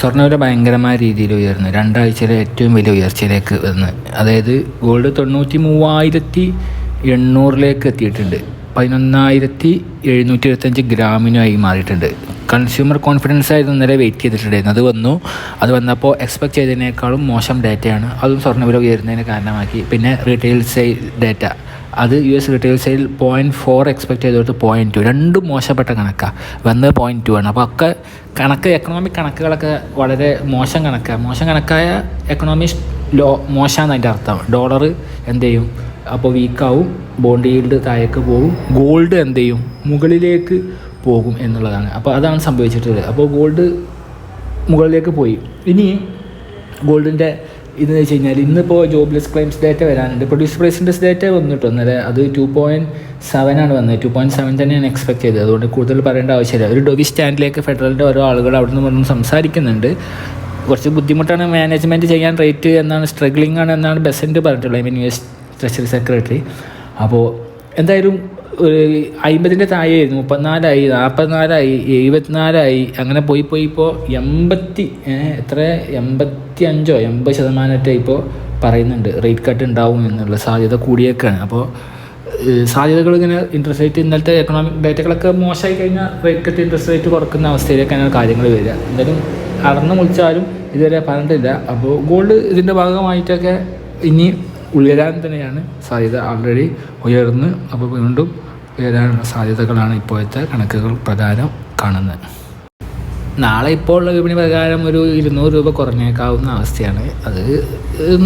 സ്വർണവില ഭയങ്കരമായ രീതിയിൽ ഉയർന്നു. രണ്ടാഴ്ചയിലെ ഏറ്റവും വലിയ ഉയർച്ചയിലേക്ക് വന്ന്. അതായത് ഗോൾഡ് തൊണ്ണൂറ്റി മൂവായിരത്തി എണ്ണൂറിലേക്ക് എത്തിയിട്ടുണ്ട്. പതിനൊന്നായിരത്തി എഴുന്നൂറ്റി എഴുപത്തഞ്ച് ഗ്രാമിനുമായി മാറിയിട്ടുണ്ട്. കൺസ്യൂമർ കോൺഫിഡൻസ് ആയിരുന്നു ഇന്നലെ വെയിറ്റ് ചെയ്തിട്ടുണ്ടായിരുന്നു. അത് വന്നു. അത് വന്നപ്പോൾ എക്സ്പെക്ട് ചെയ്തതിനേക്കാളും മോശം ഡാറ്റയാണ് അതും സ്വർണവില ഉയരുന്നതിന് കാരണമാക്കി. പിന്നെ റീറ്റെയിൽ സെയിൽ ഡാറ്റ അത് U S retail sale point four expect ചെയ്തോട്ട് point two രണ്ടും മോശപ്പെട്ട കണക്കാണ് വന്നത് പോയിന്റ് ടു ആണ്. അപ്പോൾ ഒക്കെ കണക്ക് എക്കണോമിക് കണക്കുകളൊക്കെ വളരെ മോശം കണക്കാണ് മോശം കണക്കായ എക്കണോമി ലോ മോശമാണ് അതിന്റെ അർത്ഥം. ഡോളർ എന്ത് ചെയ്യും? അപ്പോൾ വീക്കാവും ബോണ്ട് ഈൽഡ് താഴേക്ക് പോവും. ഗോൾഡ് എന്ത് ചെയ്യും? മുകളിലേക്ക് പോകും എന്നുള്ളതാണ്. അപ്പോൾ അതാണ് സംഭവിച്ചിട്ടുള്ളത്. അപ്പോൾ ഗോൾഡ് മുകളിലേക്ക് പോയി. ഇനി ഗോൾഡിന്റെ ഇതെന്ന് വെച്ച് കഴിഞ്ഞാൽ ഇന്നിപ്പോൾ ജോബ്ലെസ് ക്ലെയിംസ് ഡേറ്റ വരാനുണ്ട്. പ്രൊഡ്യൂസ് പ്രൈസിന്റെ ഡേറ്റ വന്നിട്ട് അന്നേരം അത് ടു പോയിന്റ് സെവൻ ആണ് വന്നത്. ടു പോയിന്റ് സെവൻ തന്നെയാണ് എക്സ്പെക്ട് ചെയ്തത്. അതുകൊണ്ട് കൂടുതൽ പറയേണ്ട ആവശ്യമില്ല. ഒരു ഡോബി സ്റ്റാൻഡിലേക്ക് ഫെഡറലിന്റെ ഓരോ ആളുകൾ അവിടെ നിന്ന് വന്ന് സംസാരിക്കുന്നുണ്ട്. കുറച്ച് ബുദ്ധിമുട്ടാണ് മാനേജ്മെന്റ് ചെയ്യാൻ റേറ്റ് എന്നാണ് സ്ട്രഗ്ലിംഗ് ആണ് എന്നാണ് ബെസന്റ് പറഞ്ഞിട്ടുള്ളത്. I mean U S treasury secretary. അപ്പോൾ എന്തായാലും ഒരു അമ്പതിന്റെ താഴെയായിരുന്നു മുപ്പത്തിനാലായി നാൽപ്പത്തിനാലായി എഴുപത്തിനാലായി അങ്ങനെ പോയി പോയി ഇപ്പോൾ എൺപത്തി എത്ര എൺപത്തി അഞ്ചോ എൺപത് ശതമാനമായിട്ട് ഇപ്പോൾ പറയുന്നുണ്ട് റേറ്റ് കട്ട് ഉണ്ടാവും എന്നുള്ള സാധ്യത കൂടിയേക്കാണ്. അപ്പോൾ സാധ്യതകൾ ഇങ്ങനെ ഇൻട്രസ്റ്റ് റേറ്റ് ഇന്നലത്തെ എക്കണോമിക് ഡേറ്റകളൊക്കെ മോശമായി കഴിഞ്ഞാൽ റേറ്റ് കട്ട് ഇൻട്രസ്റ്റ് റേറ്റ് കുറക്കുന്ന അവസ്ഥയിലേക്കാണ് കാര്യങ്ങൾ വരിക. എന്തായാലും അടർന്നു മുളിച്ചാലും ഇതുവരെ പറഞ്ഞിട്ടില്ല. അപ്പോൾ ഗോൾഡ് ഇതിന്റെ ഭാഗമായിട്ടൊക്കെ ഇനി ഉയരാൻ തന്നെയാണ് സാധ്യത ആൾറെഡി ഉയർന്ന്. അപ്പോൾ വീണ്ടും ഉയരാനുള്ള സാധ്യതകളാണ് ഇപ്പോഴത്തെ കണക്കുകൾ പ്രകാരം കാണുന്നത്. നാളെ ഇപ്പോൾ ഉള്ള വിപണി പ്രകാരം ഒരു ഇരുന്നൂറ് രൂപ കുറഞ്ഞേക്കാവുന്ന അവസ്ഥയാണ്. അത്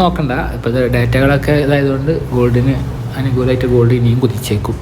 നോക്കണ്ട. ഇപ്പോഴത്തെ ഡേറ്റകളൊക്കെ ഇതായതുകൊണ്ട് ഗോൾഡിന് അനുകൂലമായിട്ട് ഗോൾഡ് ഇനിയും കുതിച്ചേക്കും.